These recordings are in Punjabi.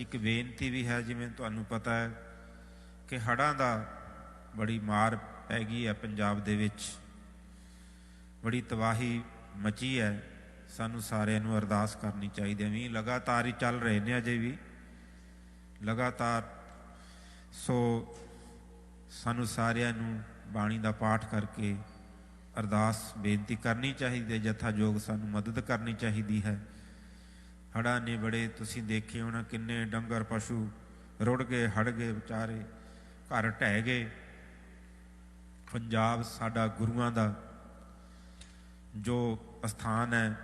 ਇੱਕ ਬੇਨਤੀ ਵੀ ਹੈ, ਜਿਵੇਂ ਤੁਹਾਨੂੰ ਪਤਾ ਹੈ ਕਿ ਹੜ੍ਹਾਂ ਦਾ ਬੜੀ ਮਾਰ ਪੈ ਗਈ ਹੈ ਪੰਜਾਬ ਦੇ ਵਿੱਚ। ਬੜੀ ਤਬਾਹੀ ਮਚੀ ਹੈ। ਸਾਨੂੰ ਸਾਰਿਆਂ ਨੂੰ ਅਰਦਾਸ ਕਰਨੀ ਚਾਹੀਦੀ ਹੈ। ਵੀ ਲਗਾਤਾਰ ਹੀ ਚੱਲ ਰਹੇ ਨੇ ਅਜੇ ਵੀ। ਲਗਾਤਾਰ ਸੋ ਸਾਨੂੰ ਸਾਰਿਆਂ ਨੂੰ ਬਾਣੀ ਦਾ ਪਾਠ ਕਰਕੇ ਅਰਦਾਸ ਬੇਨਤੀ ਕਰਨੀ ਚਾਹੀਦੀ ਹੈ। ਜਥਾਜੋਗ ਸਾਨੂੰ ਮਦਦ ਕਰਨੀ ਚਾਹੀਦੀ ਹੈ। ਹੜ੍ਹਾਂ ਨੇ ਬੜੇ ਤੁਸੀਂ ਦੇਖੇ ਹੋਣਾ, ਕਿੰਨੇ ਡੰਗਰ ਪਸ਼ੂ ਰੁੜ ਗਏ ਹੜ ਗਏ ਵਿਚਾਰੇ, ਘਰ ਢਹਿ ਗਏ। ਪੰਜਾਬ ਸਾਡਾ ਗੁਰੂਆਂ ਦਾ ਜੋ ਸਥਾਨ ਹੈ,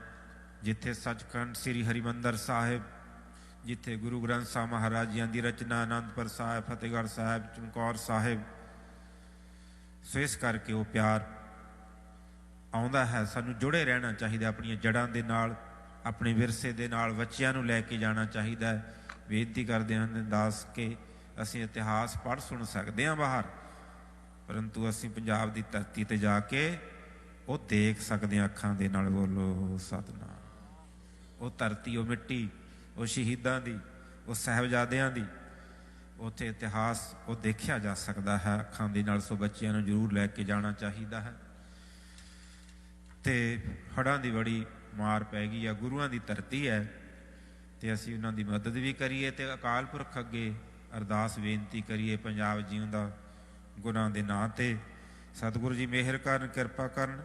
ਜਿੱਥੇ ਸੱਚਖੰਡ ਸ੍ਰੀ ਹਰਿਮੰਦਰ ਸਾਹਿਬ, ਜਿੱਥੇ ਗੁਰੂ ਗ੍ਰੰਥ ਸਾਹਿਬ ਮਹਾਰਾਜ ਜੀਆਂ ਦੀ ਰਚਨਾ ਆਨੰਦਪੁਰ ਸਾਹਿਬ, ਫਤਿਹਗੜ੍ਹ ਸਾਹਿਬ, ਚਮਕੌਰ ਸਾਹਿਬ, ਸੋ ਇਸ ਕਰਕੇ ਉਹ ਪਿਆਰ ਆਉਂਦਾ ਹੈ, ਸਾਨੂੰ ਜੁੜੇ ਰਹਿਣਾ ਚਾਹੀਦਾ ਆਪਣੀਆਂ ਜੜਾਂ ਦੇ ਨਾਲ। ਆਪਣੇ ਵਿਰਸੇ ਦੇ ਨਾਲ ਬੱਚਿਆਂ ਨੂੰ ਲੈ ਕੇ ਜਾਣਾ ਚਾਹੀਦਾ ਹੈ। ਬੇਨਤੀ ਕਰਦੇ ਹਨ ਦਾਸ ਕੇ ਅਸੀਂ ਇਤਿਹਾਸ ਪੜ੍ਹ ਸੁਣ ਸਕਦੇ ਹਾਂ ਬਾਹਰ। ਪਰੰਤੂ ਅਸੀਂ ਪੰਜਾਬ ਦੀ ਧਰਤੀ ਤੇ ਜਾ ਕੇ ਉਹ ਦੇਖ ਸਕਦੇ ਹਾਂ ਅੱਖਾਂ ਦੇ ਨਾਲ, ਬੋਲੋ ਸਤਨਾਮ। ਉਹ ਧਰਤੀ, ਉਹ ਮਿੱਟੀ, ਉਹ ਸ਼ਹੀਦਾਂ ਦੀ, ਉਹ ਸਹਿਬਜ਼ਾਦਿਆਂ ਦੀ, ਉੱਥੇ ਇਤਿਹਾਸ ਉਹ ਦੇਖਿਆ ਜਾ ਸਕਦਾ ਹੈ। ਅੱਖਾਂ ਦੇ ਨਾਲ ਸੋ ਬੱਚਿਆਂ ਨੂੰ ਜ਼ਰੂਰ ਲੈ ਕੇ ਜਾਣਾ ਚਾਹੀਦਾ ਹੈ। ਤੇ ਹੜ੍ਹਾਂ ਦੀ ਬੜੀ ਮਾਰ ਪੈ ਗਈ ਆ ਗੁਰੂਆਂ ਦੀ ਧਰਤੀ ਹੈ ਤੇ ਅਸੀਂ ਉਹਨਾਂ ਦੀ ਮਦਦ ਵੀ ਕਰੀਏ ਤੇ ਅਕਾਲ ਪੁਰਖ ਅੱਗੇ ਅਰਦਾਸ ਬੇਨਤੀ ਕਰੀਏ ਪੰਜਾਬ ਜੀਉ ਦਾ ਗੁਰਾਂ ਦੇ ਨਾਂ ਤੇ। ਸਤਿਗੁਰੂ ਜੀ, ਮਿਹਰ ਕਰਨ, ਕਿਰਪਾ ਕਰਨ।